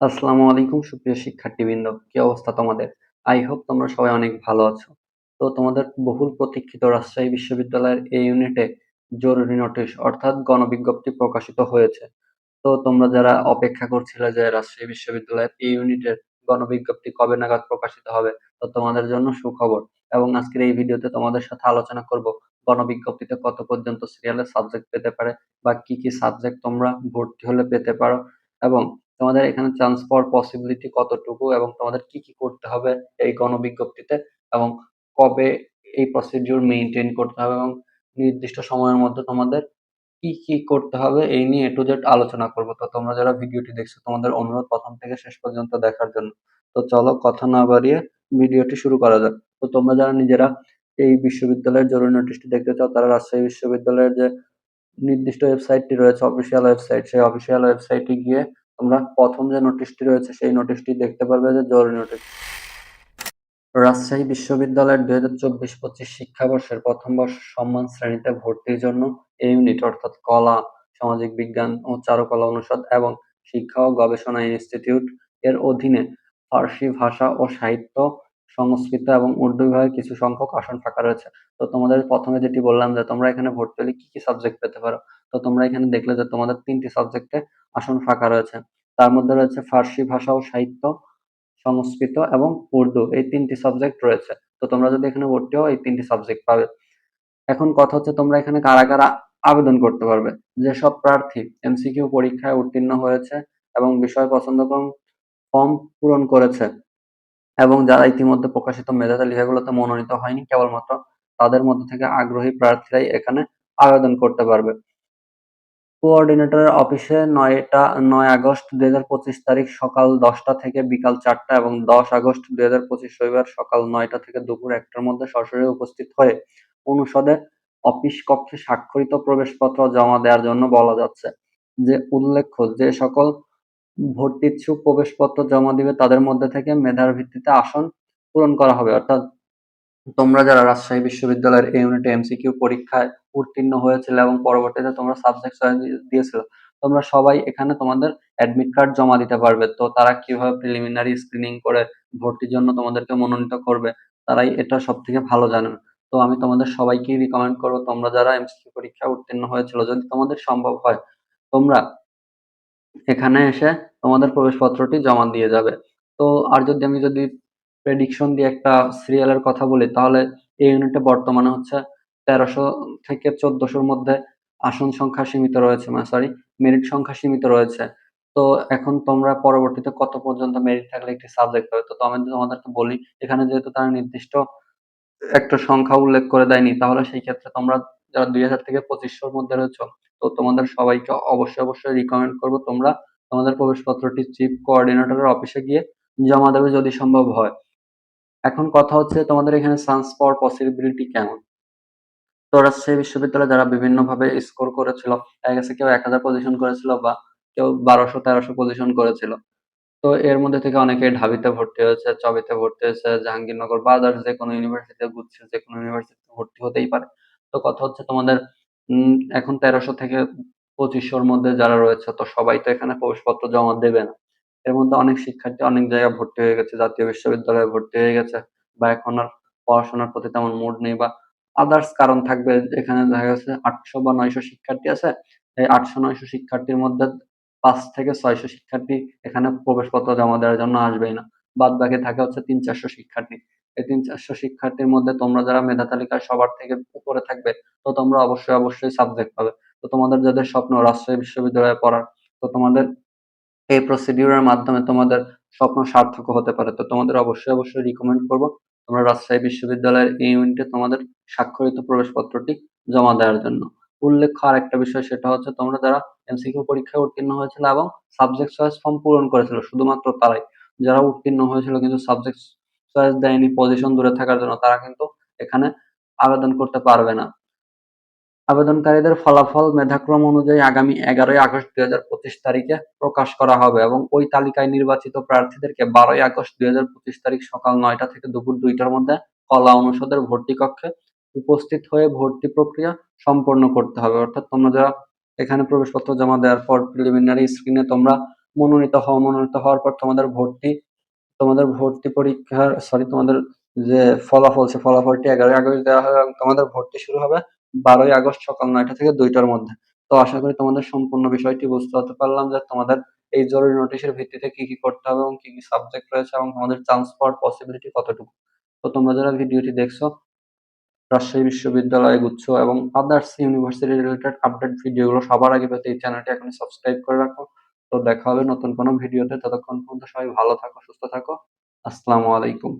আসসালামু আলাইকুম, সুপ্রিয় শিক্ষার্থীবৃন্দ। কি অবস্থা তোমাদের? আই হোপ তোমরা সবাই অনেক ভালো আছো। তো তোমাদের বহুল প্রতীক্ষিত রাজশাহী বিশ্ববিদ্যালয়ের এই ইউনিটে জরুরি নোটিশ অর্থাৎ গণবিজ্ঞপ্তি প্রকাশিত হয়েছে। তো তোমরা যারা অপেক্ষা করছিলে যে রাজশাহী বিশ্ববিদ্যালয়ের এই ইউনিটের গণবিজ্ঞপ্তি কবে নাগাদ প্রকাশিত হবে, তো তোমাদের জন্য সুখবর। এবং আজকের এই ভিডিওতে তোমাদের সাথে আলোচনা করব, গণবিজ্ঞপ্তিতে কত পর্যন্ত সিরিয়ালের সাবজেক্ট পেতে পারে, বা কি কি সাবজেক্ট তোমরা ভর্তি হলে পেতে পারো। এবং তোমাদের এখানে চান্স পাওয়ার পসিবিলিটি কতটুকু এবং তোমাদের কি কি করতে হবে এই গণবিজ্ঞপ্তিতে এবং কবে এই প্রসিডিউর মেইনটেইন করতে হবে এবং নির্দিষ্ট সময়ের মধ্যে তোমাদের কি কি করতে হবে এই নিয়ে এ টু জেড আলোচনা করব। তো তোমরা যারা ভিডিওটি দেখছ, তোমাদের অনুরোধ প্রথম থেকে শেষ পর্যন্ত দেখার জন্য। তো চলো কথা না বাড়িয়ে ভিডিওটি শুরু করা যাক। তো তোমরা যারা নিজেরা এই বিশ্ববিদ্যালয়ের জরুরি নোটিশটি দেখতে চাও, তারা রাজশাহী বিশ্ববিদ্যালয়ের যে নির্দিষ্ট ওয়েবসাইটটি রয়েছে অফিসিয়াল ওয়েবসাইট সেই অফিসিয়াল ওয়েবসাইটে গিয়ে তোমরা প্রথম যে নোটিশটি রয়েছে, সেই নোটিশটি দেখতে পারবে যে জরুরি নোটিশ। রাজশাহী বিশ্ববিদ্যালয়ের দুই হাজার চব্বিশ পঁচিশ শিক্ষাবর্ষের প্রথম বর্ষ সম্মান শ্রেণীতে ভর্তির জন্য এই ইউনিট, অর্থাৎ কলা, সামাজিক বিজ্ঞান ও চারুকলা অনুষদ এবং শিক্ষা ও গবেষণা ইনস্টিটিউট এর অধীনে ফার্সি ভাষা ও সাহিত্য, সংস্কৃত এবং উর্দু বিভাগে কিছু সংখ্যক আসন ফাঁকা রয়েছে। তো তোমাদের প্রথমে যেটি বললাম যে তোমরা এখানে ভর্তি হলে কি কি সাবজেক্ট পেতে পারো? তো তোমরা এখানে দেখলে যে তোমাদের তিনটি সাবজেক্টে আসন ফাঁকা রয়েছে। তার মধ্যে রয়েছে ফার্সি ভাষা ও সাহিত্য, সংস্কৃত এবং উর্দু এই তিনটি সাবজেক্ট রয়েছে। তো তোমরা যদি এখানে ভর্তি হও, এই তিনটি সাবজেক্ট পাবে। এখন কথা হচ্ছে তোমরা এখানে কারা কারা আবেদন করতে পারবে? যেসব প্রার্থী এমসিকিউ পরীক্ষায় উত্তীর্ণ হয়েছে এবং বিষয় পছন্দ ফর্ম পূরণ করেছে এবং যারা ইতিমধ্যে প্রকাশিত মেধা তালিকাগুলোতে মনোনীত হয়নি, কেবলমাত্র তাদের মধ্যে থেকে আগ্রহী প্রার্থীরাই এখানে আবেদন করতে পারবে। কোঅর্ডিনেটরের অফিসে নয়টা, নয় আগস্ট দুই হাজার পঁচিশ তারিখ সকাল দশটা থেকে বিকাল চারটা এবং দশ আগস্ট দুই হাজার পঁচিশ রবিবার সকাল নয়টা থেকে দুপুর একটার মধ্যে সরাসরি উপস্থিত হয়ে অনুষদে অফিস কক্ষে স্বাক্ষরিত প্রবেশপত্র জমা দেওয়ার জন্য বলা যাচ্ছে। যে উল্লেখ্য, যে সকল ভর্তিচ্ছুক প্রবেশপত্র জমা দিবে তাদের মধ্যে থেকে মেধার ভিত্তিতে আসন পূরণ করা হবে। অর্থাৎ তোমরা যারা রাজশাহী বিশ্ববিদ্যালয়ের এই ইউনিটে এমসিকিউ পরীক্ষায় উত্তীর্ণ হয়েছিল এবং পরবর্তীতে তোমরা সাবজেক্ট দিয়েছিল, তোমরা সবাই এখানে তোমাদের অ্যাডমিট কার্ড জমা দিতে পারবে। তো তারা কীভাবে প্রিলিমিনারি স্ক্রিনিং করে ভর্তির জন্য তোমাদেরকে মনোনীত করবে, তারাই এটা সব থেকে ভালো জানেন তো আমি তোমাদের সবাইকেই রিকমেন্ড করব, তোমরা যারা এমসিকিউ পরীক্ষায় উত্তীর্ণ হয়েছিল, যদি তোমাদের সম্ভব হয়, তোমরা এখানে এসে তোমাদের প্রবেশপত্রটি জমা দিয়ে যাবে। তো আর যদি আমি যদি প্রেডিকশন দিয়ে একটা সিরিয়ালের কথা বলি, তাহলে এই ইউনিটে বর্তমানে হচ্ছে তেরোশো থেকে চোদ্দশোর মধ্যে আসন সংখ্যা সীমিত রয়েছে মানে সরি মেরিট সংখ্যা সীমিত রয়েছে। তো এখন তোমরা পরবর্তীতে কত পর্যন্ত মেরিট থাকলে একটি সাবজেক্ট হবে তো আমি তোমাদেরকে বলি, এখানে যেহেতু তারা নির্দিষ্ট একটা সংখ্যা উল্লেখ করে দেয়নি, তাহলে সেই ক্ষেত্রে তোমরা যারা দুই হাজার থেকে পঁচিশশোর মধ্যে রয়েছে, তো তোমাদের সবাইকে অবশ্যই অবশ্যই রিকমেন্ড করব তোমরা তোমাদের প্রবেশপত্রটি চিফ কোঅর্ডিনেটরের অফিসে গিয়ে জমা দেবে যদি সম্ভব হয়। এখন কথা হচ্ছে তোমাদের এখানে চান্স পাওয়ার পসিবিলিটি কেমন? তো রাজশাহী বিশ্ববিদ্যালয়ে যারা বিভিন্ন ভাবে স্কোর করেছিল কেউ এক হাজার পজিশন করেছিল বা কেউ বারোশো, তেরোশো পজিশন করেছিল। তো এর মধ্যে থেকে অনেকে ঢাবিতে ভর্তি হয়েছে, চবিতে ভর্তি হয়েছে, জাহাঙ্গীরনগর, বা আদার্স যে কোনো ইউনিভার্সিটিতে গুচ্ছের যে কোনো ইউনিভার্সিটিতে ভর্তি হতেই পারে। তো কথা হচ্ছে তোমাদের এখন তেরোশো থেকে পঁচিশশোর মধ্যে যারা রয়েছে, তো সবাই তো এখানে প্রবেশপত্র জমা দেবে না। এর মধ্যে অনেক শিক্ষার্থী অনেক জায়গায় ভর্তি হয়ে গেছে, জাতীয় বিশ্ববিদ্যালয়ে ভর্তি হয়ে গেছে বা এখন আর পড়াশোনার প্রতি তেমন মুড নেই বা আদার্স কারণ থাকবে। এখানে দেখা গেছে আটশো বা নয়শো শিক্ষার্থী আছে, এই আটশো নয়শো শিক্ষার্থীর মধ্যে পাঁচ থেকে ছয়শো শিক্ষার্থী এখানে প্রবেশপত্র জমা দেওয়ার জন্য আসবেই না। বাদ বাকি থাকে হচ্ছে তিন চারশো শিক্ষার্থী। এই তিন চারশো শিক্ষার্থীর মধ্যে তোমরা যারা মেধা তালিকায় সবার থেকে উপরে থাকবে, তো তোমরা অবশ্যই অবশ্যই সাবজেক্ট পাবে। তো তোমাদের যাদের স্বপ্ন রাজশাহী বিশ্ববিদ্যালয়ে পড়ার, তো তোমাদের এই প্রসিডিউরের মাধ্যমে তোমাদের স্বপ্ন সার্থক হতে পারে। তো তোমাদের অবশ্যই অবশ্যই রিকমেন্ড করব। তোমরা রাজশাহী বিশ্ববিদ্যালয়ের এই ইউনিটে তোমাদের স্বাক্ষরিত প্রবেশপত্রটি জমা দেওয়ার জন্য। উল্লেখ্য আর একটা বিষয়, সেটা হচ্ছে তোমরা যারা এমসিকিউ পরীক্ষায় উত্তীর্ণ হয়েছিল এবং সাবজেক্ট চয়েস ফর্ম পূরণ করেছিল, শুধুমাত্র তারাই, যারা উত্তীর্ণ হয়েছিল কিন্তু সাবজেক্ট চয়েস দেয়নি পজিশন দূরে থাকার জন্য, তারা কিন্তু এখানে আবেদন করতে পারবে না। আবেদনকারীদের ফলাফল মেধাক্রম অনুযায়ী আগামী এগারোই আগস্ট দুই হাজার পঁচিশ তারিখে প্রকাশ করা হবে এবং ওই তালিকায় নির্বাচিত প্রার্থীদেরকে বারোই আগস্ট দুই হাজার পঁচিশ তারিখ সকাল নয়টা থেকে দুপুর দুইটার মধ্যে কলা অনুষদের ভর্তি কক্ষে উপস্থিত হয়ে ভর্তি প্রক্রিয়া সম্পন্ন করতে হবে। অর্থাৎ তোমরা যারা এখানে প্রবেশপত্র জমা দেওয়ার পর প্রিলিমিনারি স্ক্রিনে তোমরা মনোনীত হও, মনোনীত হওয়ার পর তোমাদের ভর্তি তোমাদের ভর্তি পরীক্ষার সরি তোমাদের যে ফলাফল, সে ফলাফলটি এগারোই আগস্ট দেওয়া হবে এবং তোমাদের ভর্তি শুরু হবে বারোই আগস্ট সকাল নয়টা থেকে দুইটার মধ্যে। তো আশা করি তোমাদের সম্পূর্ণ বিষয়টি বুঝতে হতে পারলাম যে তোমাদের এই জরুরি নোটিশের ভিত্তিতে কি কি করতে হবে এবং কি কি সাবজেক্ট রয়েছে এবং তোমাদের চান্স পাওয়ার পসিবিলিটি কতটুকু। তো তোমরা যারা ভিডিওটি দেখছ, রাজশাহী বিশ্ববিদ্যালয়, গুচ্ছ এবং আদার্স ইউনিভার্সিটি রিলেটেড আপডেট ভিডিওগুলো সবার আগে পেতে এই চ্যানেলটি এখন সাবস্ক্রাইব করে রাখো। তো দেখা হবে নতুন কোনো ভিডিওতে ততক্ষণ পর্যন্ত সবাই ভালো থাকো, সুস্থ থাকো। আসসালামু আলাইকুম।